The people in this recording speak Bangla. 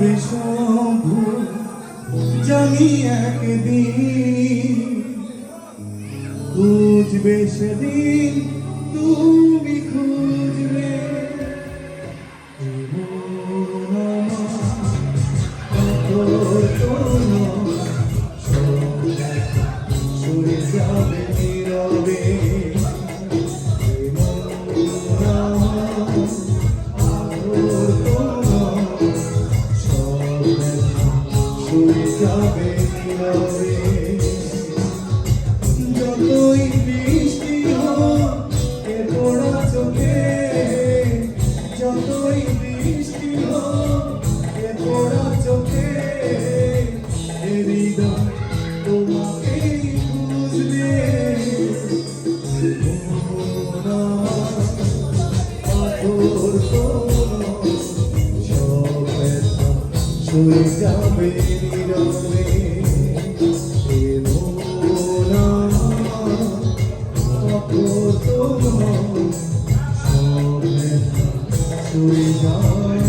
হবে সব জানি একদিন। বুঝবে সেদিন তুমি Oh, oh, oh, oh. হয়ে যাবে নীরবে হয়ে যাবে